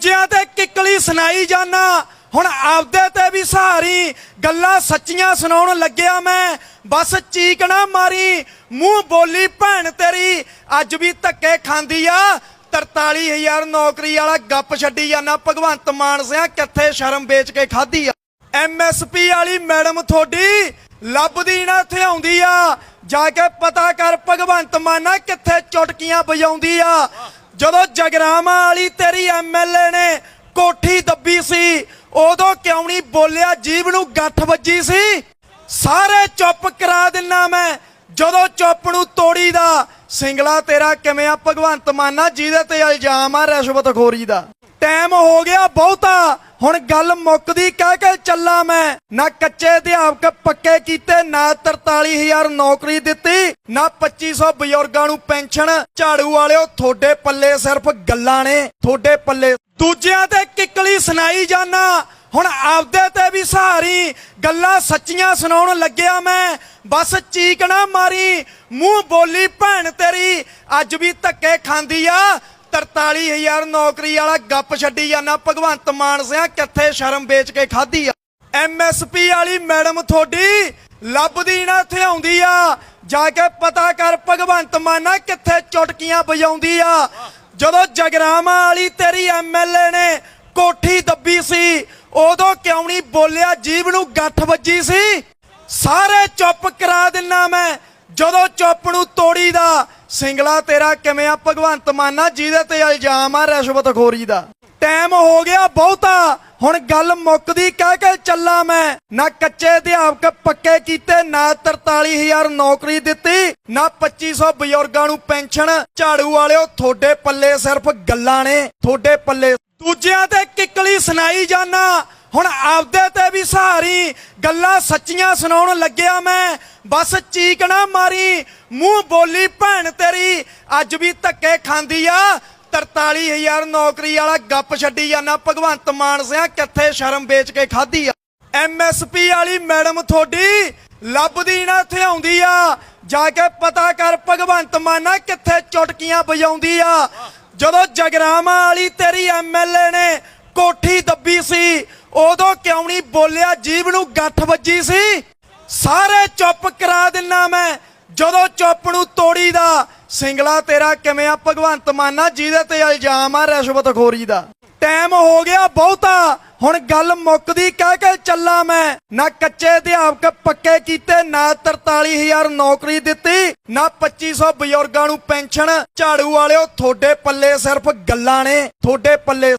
ਦੂਜਿਆਂ ਤੇ ਕਿੱਕਲੀ ਸੁਣਾਈ ਜਾਣਾ ਹੁਣ ਆਪਦੇ ਤੇ ਵੀ ਸਹਾਰੀ, ਗੱਲਾਂ ਸੱਚੀਆਂ ਸੁਣਾਉਣ ਲੱਗਿਆ ਮੈਂ। ਬਸ ਚੀਕ ਨਾ ਮਾਰੀ, ਮੂੰਹ ਬੋਲੀ ਭੈਣ ਤੇਰੀ। ਅੱਜ ਵੀ ਧੱਕੇ ਖਾਂਦੀ ਆ 43000 ਨੌਕਰੀ ਵਾਲਾ ਗੱਪ ਛੱਡੀ ਜਾਣਾ ਭਗਵੰਤ ਮਾਨ ਸਿਆ ਕਿੱਥੇ ਸ਼ਰਮ ਵੇਚ ਕੇ ਖਾਧੀ ਆ। ਐਮਐਸਪੀ ਵਾਲੀ ਮੈਡਮ ਤੁਹਾਡੀ ਲੱਭਦੀ ਨਾ ਇੱਥੇ ਆਉਂਦੀ ਆ। ਜਾ ਕੇ ਪਤਾ ਕਰ ਭਗਵੰਤ ਮਾਨਾ ਕਿੱਥੇ ਚੁਟਕੀਆਂ ਵਜਾਉਂਦੀ ਆ। ਜਦੋਂ ਜਗਰਾਮਾ ਵਾਲੀ ਤੇਰੀ ਐਮਐਲਏ ਨੇ ਕੋਠੀ ਦੱਬੀ ਸੀ, ਉਦੋਂ ਕਿਉਂ ਨਹੀਂ ਬੋਲਿਆ ਜੀਵ ਨੂੰ ਗੱਠ ਵੱਜੀ ਸੀ? ਸਾਰੇ ਚੁੱਪ ਕਰਾ ਦਿੰਨਾ ਮੈਂ, ਜਦੋਂ ਚੁੱਪ ਨੂੰ ਤੋੜੀ ਦਾ। ਸਿੰਗਲਾ ਤੇਰਾ ਕਿਵੇਂ ਆ ਭਗਵੰਤ ਮਾਨਾ ਜਿਹਦੇ ਤੇ ਇਲਜ਼ਾਮ ਆ ਰਿਸ਼ਵਤਖੋਰੀ ਦਾ। ਟਾਈਮ ਹੋ ਗਿਆ ਬਹੁਤਾ ਹੁਣ ਗੱਲ ਮੁੱਕਦੀ ਕਹਿ ਕੇ ਚੱਲਾ ਮੈਂ। ਨਾ ਕੱਚੇ ਅਧਿਆਪਕ ਪੱਕੇ ਕੀਤੇ, ਨਾ 43000 ਨੌਕਰੀ ਦਿੱਤੀ, ਨਾ 2500 ਬਜ਼ੁਰਗਾਂ ਨੂੰ ਪੈਨਸ਼ਨ। ਝਾੜੂ ਵਾਲਿਓ, ਤੁਹਾਡੇ ਪੱਲੇ ਸਿਰਫ ਗੱਲਾਂ ਨੇ, ਤੁਹਾਡੇ ਪੱਲੇ। ਦੂਜਿਆਂ ਤੇ ਕਿੱਕਲੀ ਸੁਣਾਈ ਜਾਣਾ ਹੁਣ ਆਪਦੇ ਤੇ ਵੀ ਸਹਾਰੀ। ਗੱਲਾਂ ਸੱਚੀਆਂ ਸੁਣਾਉਣ ਲੱਗਿਆ ਮੈਂ, ਬਸ ਚੀਕ ਨਾ ਮਾਰੀ, ਮੂੰਹ ਬੋਲੀ ਭੈਣ ਤੇਰੀ, ਅੱਜ ਵੀ ਧੱਕੇ ਖਾਂਦੀ ਆ 43000 ਨੌਕਰੀ ਵਾਲਾ ਗੱਪ ਛੱਡੀ ਜਾਣਾ ਭਗਵੰਤ ਮਾਨ ਸਿਆ ਕਿੱਥੇ ਸ਼ਰਮ ਵੇਚ ਕੇ ਖਾਧੀ ਆ? ਐਮਐਸਪੀ ਵਾਲੀ ਮੈਡਮ ਤੁਹਾਡੀ ਲੱਭਦੀ ਨਾ ਇੱਥੇ ਆਉਂਦੀ ਆ। ਜਾ ਕੇ ਪਤਾ ਕਰ ਭਗਵੰਤ ਮਾਨਾ ਕਿੱਥੇ ਚੁਟਕੀਆਂ ਵਜਾਉਂਦੀ ਆ। ਜਦੋਂ ਜਗਰਾਮਾ ਵਾਲੀ ਤੇਰੀ ਐਮਐਲਏ ਨੇ ਕੋਠੀ ਦੱਬੀ ਸੀ, ਉਦੋਂ ਕਿਉਂ ਨਹੀਂ ਬੋਲਿਆ ਜੀਵ ਨੂੰ ਗੱਠ ਵੱਜੀ ਸੀ? ਸਾਰੇ ਚੁੱਪ ਕਰਾ ਦਿੰਨਾ ਮੈਂ, ਜਦੋਂ ਚੁੱਪ ਨੂੰ ਤੋੜੀ ਦਾ ਸਿੰਗਲਾ ਤੇਰਾ ਕਿਵੇਂ ਆ ਭਗਵੰਤ ਮਾਨਾ ਜਿਹਦੇ ਤੇ ਇਲਜ਼ਾਮ ਆ ਰਿਸ਼ਵਤਖੋਰੀ ਦਾ। ਟਾਈਮ ਹੋ ਗਿਆ ਬਹੁਤਾ। ਹੁਣ ਗੱਲ ਮੁੱਕਦੀ ਕਹਿ ਕੇ ਚੱਲਾ ਮੈਂ। ਨਾ ਕੱਚੇ ਅਧਿਆਪਕ ਪੱਕੇ ਕੀਤੇ, ਨਾ 43000 ਨੌਕਰੀ ਦਿੱਤੀ, ਨਾ 2500 ਬਜ਼ੁਰਗਾਂ ਨੂੰ ਪੈਨਸ਼ਨ। ਝਾੜੂ ਵਾਲਿਓ, ਤੁਹਾਡੇ ਪੱਲੇ ਸਿਰਫ ਗੱਲਾਂ ਨੇ। ਤੁਹਾਡੇ ਪੱਲੇ ਦੂਜਿਆਂ ਤੇ ਕਿੱਕਲੀ ਸੁਣਾਈ ਜਾਣਾ ਹੁਣ ਆਪਦੇ ਤੇ ਵੀ ਸਹਾਰੀ ਗੱਲਾਂ ਸੱਚੀਆਂ ਸੁਣਾਉਣ ਲੱਗਿਆ ਮੈਂ। ਬਸ ਚੀਕ ਨਾ ਮਾਰੀ, ਮੂੰਹ ਬੋਲੀ ਭੈਣ ਤੇਰੀ। ਅੱਜ ਵੀ ਧੱਕੇ ਖਾਂਦੀ ਆ। 43000 ਨੌਕਰੀ ਵਾਲਾ ਗੱਪ ਛੱਡੀ ਜਾਣਾ ਭਗਵੰਤ ਮਾਨ ਸਿਆ ਕਿੱਥੇ ਸ਼ਰਮ ਵੇਚ ਕੇ ਖਾਧੀ ਆ? ਐਮਐਸਪੀ ਵਾਲੀ ਮੈਡਮ ਤੁਹਾਡੀ ਲੱਭਦੀ ਨਾ ਇੱਥੇ ਆਉਂਦੀ ਆ। ਜਾ ਕੇ ਪਤਾ ਕਰ ਭਗਵੰਤ ਮਾਨਾ ਕਿੱਥੇ ਚੁਟਕੀਆਂ ਵਜਾਉਂਦੀ ਆ। ਜਦੋਂ ਜਗਰਾਮਾ ਵਾਲੀ ਤੇਰੀ ਐਮਐਲਏ ਨੇ ਕੋਠੀ ਦੱਬੀ ਸੀ ਉਦੋਂ ਕਿਉਂ ਨਹੀਂ ਬੋਲਿਆ? ਜੀਵ ਨੂੰ ਗੱਠ ਵੱਜੀ ਸੀ। ਸਾਰੇ ਚੁੱਪ ਕਰਾ ਦਿੰਨਾ ਮੈਂ। ਜਦੋਂ ਚੁੱਪ ਨੂੰ ਤੋੜੀ ਦਾ। ਸਿੰਗਲਾ, ਤੇਰਾ ਕਿਵੇਂ ਆ ਭਗਵੰਤ ਮਾਨਾ ਜਿਹਦੇ ਤੇ ਇਲਜ਼ਾਮ ਆ ਰਿਸ਼ਵਤਖੋਰੀ ਦਾ। ਟਾਈਮ ਹੋ ਗਿਆ ਬਹੁਤਾ। ਹੁਣ ਗੱਲ ਮੁੱਕਦੀ ਕਹਿ ਕੇ ਚੱਲਾ ਮੈਂ। ਨਾ ਕੱਚੇ ਅਧਿਆਪਕ ਪੱਕੇ ਕੀਤੇ, ਨਾ 43000 ਨੌਕਰੀ ਦਿੱਤੀ, ਨਾ 2500 ਬਜ਼ੁਰਗਾਂ ਨੂੰ ਪੈਨਸ਼ਨ। ਝਾੜੂ ਵਾਲਿਓ, ਤੁਹਾਡੇ ਪੱਲੇ ਸਿਰਫ ਗੱਲਾਂ ਨੇ। ਤੁਹਾਡੇ ਪੱਲੇ